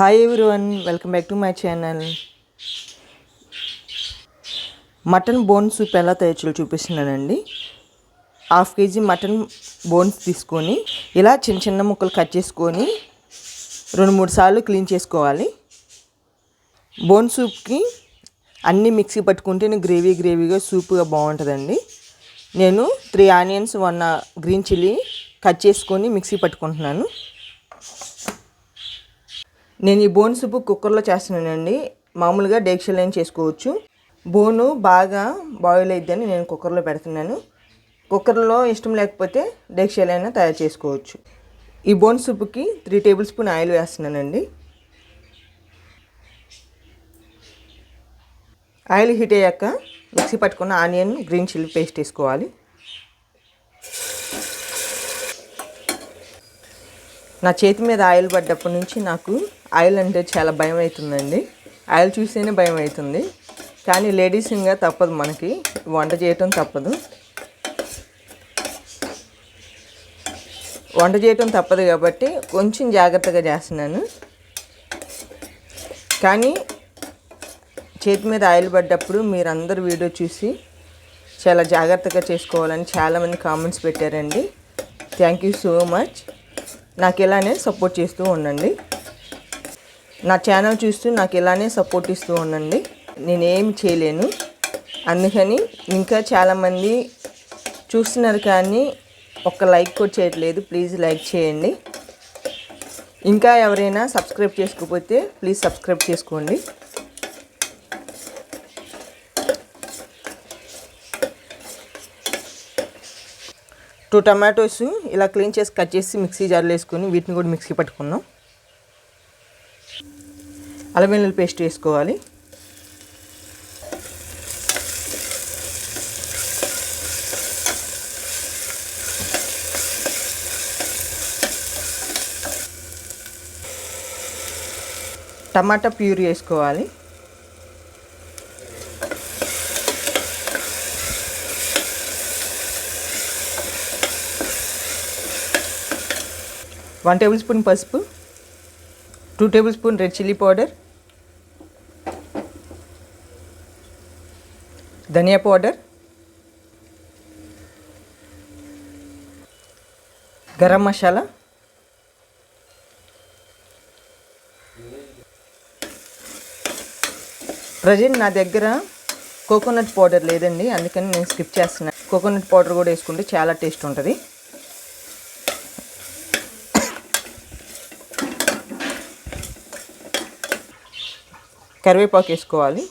Hi everyone welcome back to my channel mutton bone soup ఎలా తయారు చేయాలో చూపిస్తున్నానండి. హాఫ్ కేజీ మటన్ బోన్స్ తీసుకొని ఇలా చిన్న చిన్న ముక్కలు కట్ చేసుకొని రెండు మూడు సార్లు క్లీన్ చేసుకోవాలి. బోన్ సూప్కి అన్నీ మిక్సీ పట్టుకుంటే గ్రేవీ గ్రేవీగా సూప్గా బాగుంటుందండి. నేను three onions one green chilli cut చేసుకొని మిక్సీ పట్టుకుంటున్నాను. నేను ఈ బోన్ సూపు కుక్కర్లో చేస్తున్నానండి. మామూలుగా డేక్షలో చేసుకోవచ్చు. బోను బాగా బాయిల్ అయిద్దని నేను కుక్కర్లో పెడుతున్నాను. కుక్కర్లో ఇష్టం లేకపోతే డేక్షలైనా తయారు చేసుకోవచ్చు. ఈ బోన్ సూపుకి త్రీ టేబుల్ స్పూన్ ఆయిల్ వేస్తున్నానండి. ఆయిల్ హీట్ అయ్యాక మిక్సీ పట్టుకున్న ఆనియన్ గ్రీన్ చిల్లీ పేస్ట్ వేసుకోవాలి. నా చేతి మీద ఆయిల్ పడ్డప్పటి నుంచి నాకు ఆయిల్ అంటే చాలా భయం అవుతుందండి ఆయిల్ చూస్తేనే భయం అవుతుంది. కానీ లేడీస్ ఇంకా తప్పదు మనకి. వంట చేయటం తప్పదు. వంట చేయటం తప్పదు కాబట్టి కొంచెం జాగ్రత్తగా చేస్తున్నాను. కానీ చేతి మీద ఆయిల్ పడ్డప్పుడు మీరందరూ వీడియో చూసి చాలా జాగ్రత్తగా చేసుకోవాలని చాలామంది కామెంట్స్ పెట్టారండి. థ్యాంక్ యూ సో మచ్ నాకు ఇలానే సపోర్ట్ చేస్తూ ఉండండి. నా ఛానల్ చూస్తూ నాకు ఇలానే సపోర్ట్ ఇస్తూ ఉండండి. నేనేం చేయలేను. అందుకని ఇంకా చాలామంది చూస్తున్నారు కానీ ఒక్క లైక్ కూడా చేయట్లేదు. ప్లీజ్ లైక్ చేయండి. ఇంకా ఎవరైనా సబ్స్క్రైబ్ చేసుకోకపోతే ప్లీజ్ సబ్స్క్రైబ్ చేసుకోండి. టూ టమాటోస్ ఇలా క్లీన్ చేసి కట్ చేసి మిక్సీ జార్లో వేసుకొని వీటిని కూడా మిక్సీ పట్టుకుందాం. అల్లం వెల్లుల్లి పేస్ట్ వేసుకోవాలి. టమాటా ప్యూరీ వేసుకోవాలి. వన్ టేబుల్ స్పూన్ పసుపు two tablespoon red chilli powder ధనియా పౌడర్ గరం మసాలా ప్రజెంట్ నా దగ్గర కోకోనట్ పౌడర్ లేదండి అందుకని నేను స్కిప్ చేస్తున్నాను కోకోనట్ పౌడర్ కూడా వేసుకుంటే చాలా టేస్ట్ ఉంటుంది. కరివేపాకు వేసుకోవాలి.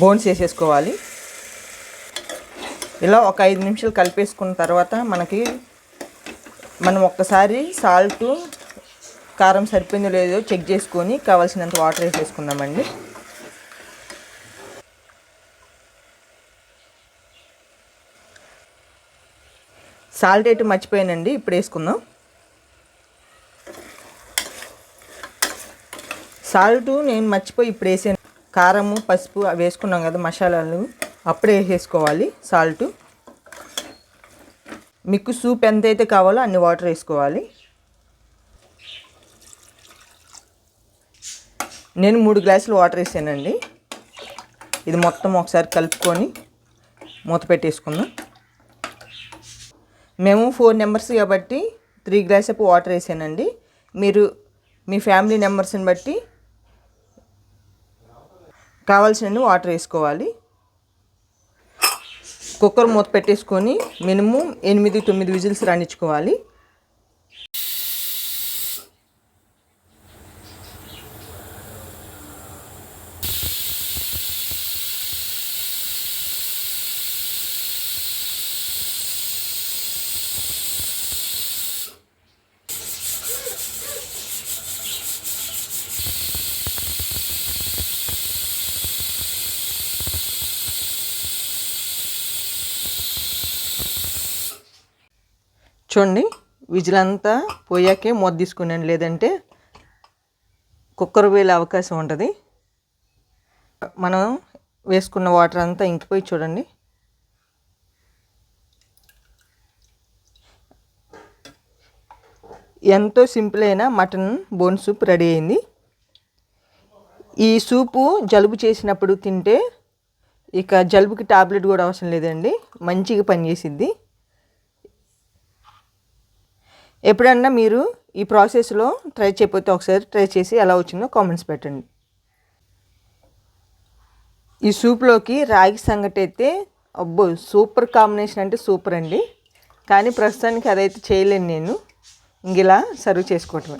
బోన్స్ వేసేసుకోవాలి. ఇలా ఒక ఐదు నిమిషాలు కలిపేసుకున్న తర్వాత మనకి మనం ఒక్కసారి సాల్ట్ కారం సరిపోయిందో లేదో చెక్ చేసుకొని కావాల్సినంత వాటర్ వేసేసుకుందామండి. సాల్ట్ అయితే మర్చిపోయానండి ఇప్పుడు వేసుకుందాం. సాల్ట్ నేను మర్చిపోయి ఇప్పుడు వేసాను. కారము పసుపు అవి వేసుకున్నాం కదా మసాలాలు. అప్పుడే వేసేసుకోవాలి సాల్ట్. మీకు సూప్ ఎంత అయితే కావాలో అన్ని వాటర్ వేసుకోవాలి. నేను మూడు గ్లాసులు వాటర్ వేసానండి. ఇది మొత్తం ఒకసారి కలుపుకొని మూత పెట్టేసుకుందాం. మేము ఫోర్ నెంబర్స్ కాబట్టి త్రీ గ్లాస్ అప్ వాటర్ వేసానండి. మీరు మీ ఫ్యామిలీ నెంబర్స్ని బట్టి కావాల్సినవి వాటర్ వేసుకోవాలి. కుక్కర్ మూత పెట్టేసుకొని మినిమం ఎనిమిది తొమ్మిది విజిల్స్ రాణించుకోవాలి చూడండి విజిలంతా పోయాకే మూత తీసుకున్నాను. లేదంటే కుక్కర్ వేలే అవకాశం ఉంటుంది. మనం వేసుకున్న వాటర్ అంతా ఇంకిపోయి చూడండి. ఎంతో సింపుల్ అయిన మటన్ బోన్ సూప్ రెడీ అయింది. ఈ సూపు జలుబు చేసినప్పుడు తింటే ఇక జలుబుకి టాబ్లెట్ కూడా అవసరం లేదండి. మంచిగా పనిచేసిద్ది. ఎప్పుడన్నా మీరు ఈ ప్రాసెస్లో ట్రై చేయకపోతే ఒకసారి ట్రై చేసి ఎలా వచ్చిందో కామెంట్స్ పెట్టండి. ఈ సూప్లోకి రాగి సంగటి అయితే అబ్బో సూపర్ కాంబినేషన్ అంటే సూపర్ అండి. కానీ ప్రస్తుతానికి అదైతే చేయలేను నేను. ఇంక ఇలా సర్వ్ చేసుకోవటమే.